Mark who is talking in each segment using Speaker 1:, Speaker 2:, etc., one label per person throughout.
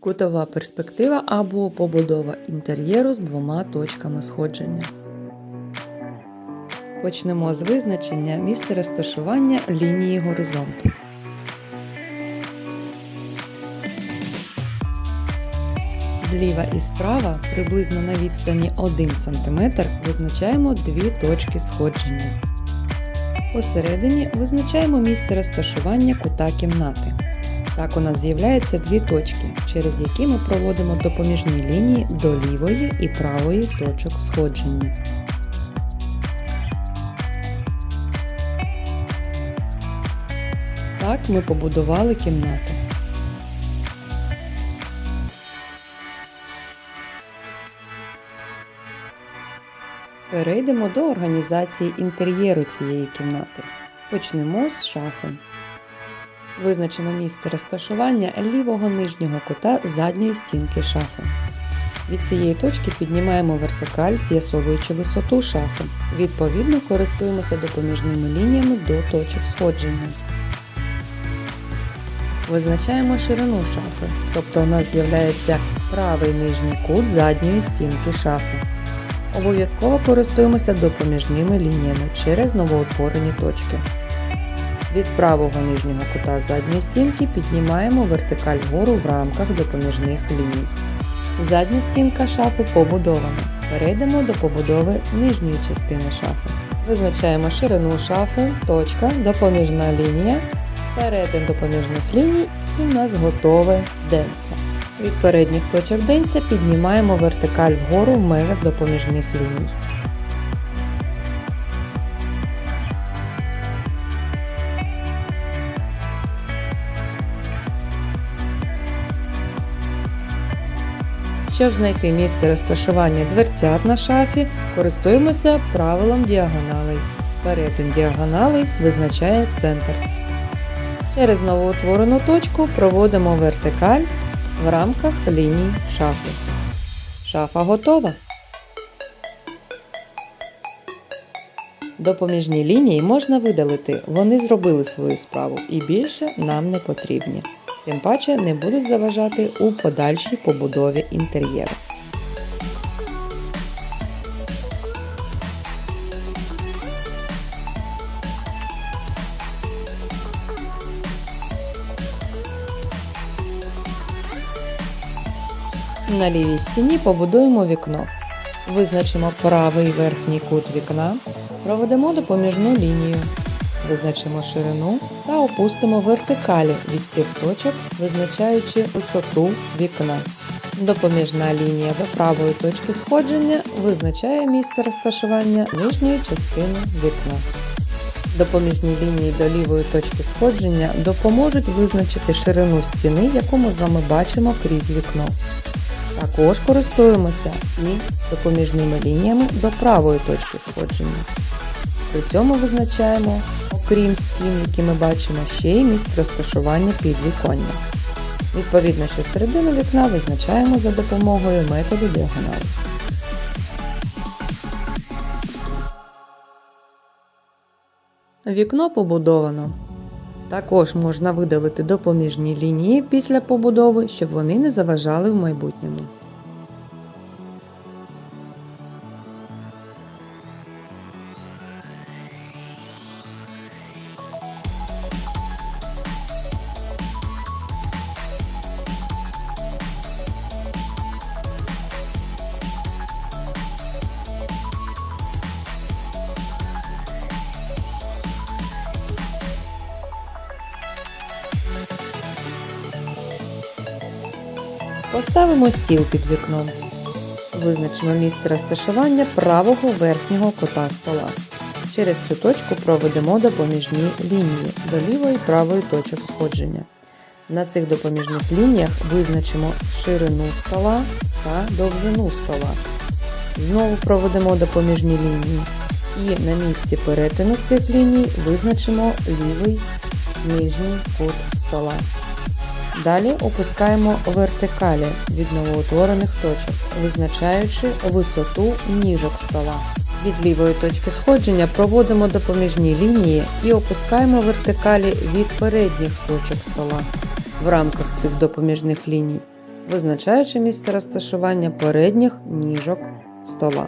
Speaker 1: Кутова перспектива або побудова інтер'єру з двома точками сходження. Почнемо з визначення місця розташування лінії горизонту. Зліва і справа приблизно на відстані 1 см визначаємо дві точки сходження. Посередині визначаємо місце розташування кута кімнати. Так у нас з'являються дві точки, через які ми проводимо допоміжні лінії до лівої і правої точок сходження. Так ми побудували кімнату. Перейдемо до організації інтер'єру цієї кімнати. Почнемо з шафи. Визначимо місце розташування лівого нижнього кута задньої стінки шафи. Від цієї точки піднімаємо вертикаль, з'ясовуючи висоту шафи. Відповідно, користуємося допоміжними лініями до точок сходження. Визначаємо ширину шафи, тобто у нас з'являється правий нижній кут задньої стінки шафи. Обов'язково користуємося допоміжними лініями через новоутворені точки. Від правого нижнього кута задньої стінки піднімаємо вертикаль вгору в рамках допоміжних ліній. Задня стінка шафи побудована. Перейдемо до побудови нижньої частини шафи. Визначаємо ширину шафи, точка, допоміжна лінія, перетин допоміжних ліній і в нас готове денце. Від передніх точок денця піднімаємо вертикаль вгору в межах допоміжних ліній. Щоб знайти місце розташування дверцят на шафі, користуємося правилом діагоналей. Перетин діагоналей визначає центр. Через новоутворену точку проводимо вертикаль в рамках ліній шафи. Шафа готова. Допоміжні лінії можна видалити, вони зробили свою справу і більше нам не потрібні. Тим паче не будуть заважати у подальшій побудові інтер'єру. На лівій стіні побудуємо вікно. Визначимо правий верхній кут вікна, проведемо допоміжну лінію, визначимо ширину та опустимо вертикалі від цих точок, визначаючи висоту вікна. Допоміжна лінія до правої точки сходження визначає місце розташування нижньої частини вікна. Допоміжні лінії до лівої точки сходження допоможуть визначити ширину стіни, яку ми з вами бачимо крізь вікно. Також користуємося і допоміжними лініями до правої точки сходження. При цьому визначаємо, окрім стін, які ми бачимо, ще й місце розташування підвіконня. Відповідно, що середину вікна визначаємо за допомогою методу діагоналі. Вікно побудовано. Також можна видалити допоміжні лінії після побудови, щоб вони не заважали в майбутньому. Поставимо стіл під вікном. Визначимо місце розташування правого верхнього кота стола. Через цю точку проведемо допоміжні лінії до лівої і правої точок сходження. На цих допоміжних лініях визначимо ширину стола та довжину стола. Знову проведемо допоміжні лінії і на місці перетину цих ліній визначимо лівий нижній кут стола. Далі опускаємо вертикалі від новоутворених точок, визначаючи висоту ніжок стола. Від лівої точки сходження проводимо допоміжні лінії і опускаємо вертикалі від передніх точок стола. В рамках цих допоміжних ліній визначаючи місце розташування передніх ніжок стола.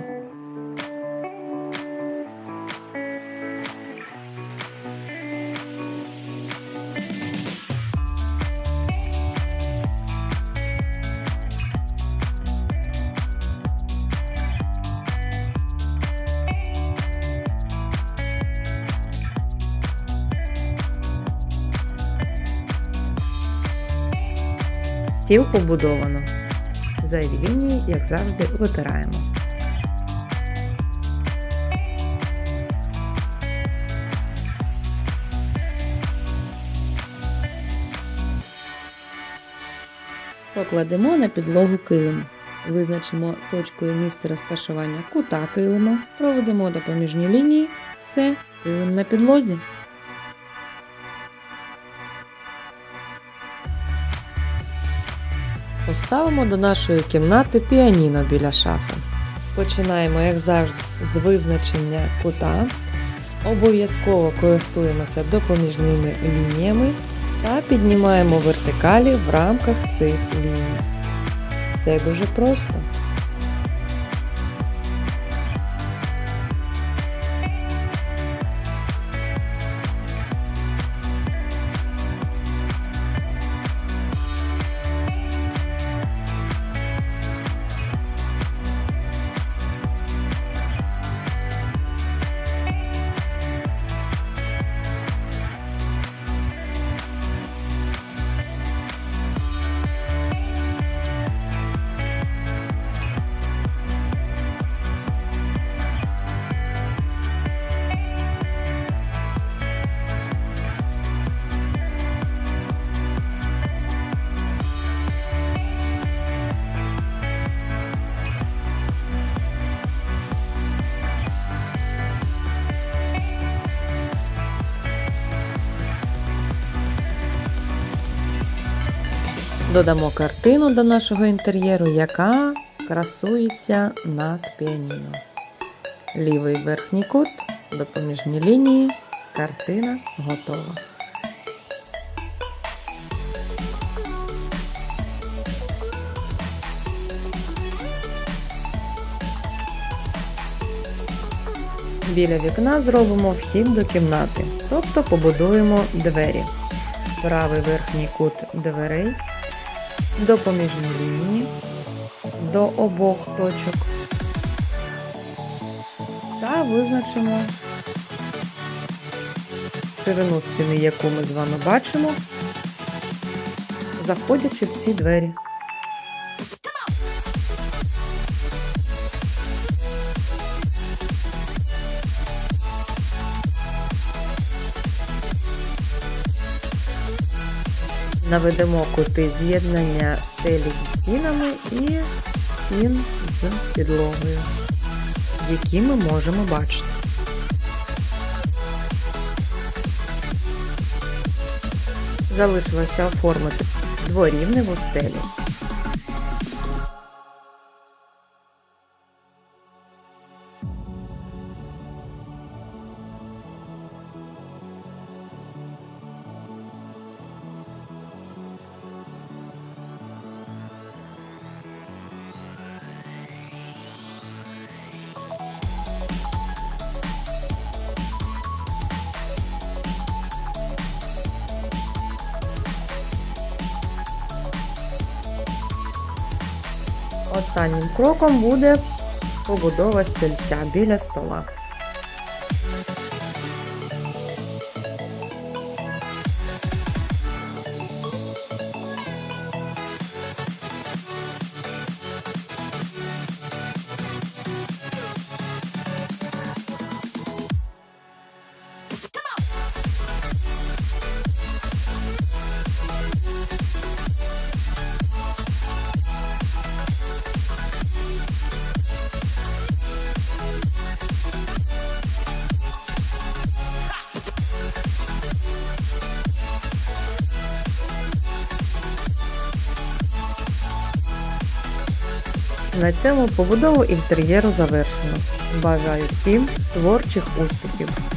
Speaker 1: Стіл побудовано. Зайві лінії, як завжди, витираємо. Покладемо на підлогу килим. Визначимо точкою місце розташування кута килима, проведемо допоміжні лінії, все, килим на підлозі. Поставимо до нашої кімнати піаніно біля шафи. Починаємо, як завжди, з визначення кута. Обов'язково користуємося допоміжними лініями та піднімаємо вертикалі в рамках цих ліній. Все дуже просто. Додамо картину до нашого інтер'єру, яка красується над піаніно. Лівий верхній кут, допоміжні лінії, картина готова. Біля вікна зробимо вхід до кімнати, тобто побудуємо двері. Правий верхній кут дверей, допоміжні лінії до обох точок та визначимо ширину стіни, яку ми з вами бачимо, заходячи в ці двері. Наведемо кути з'єднання стелі зі стінами і стін з підлогою, які ми можемо бачити. Залишилося оформити дворівневу стелю. Останнім кроком буде побудова стільця біля стола. На цьому побудову інтер'єру завершено. Бажаю всім творчих успіхів!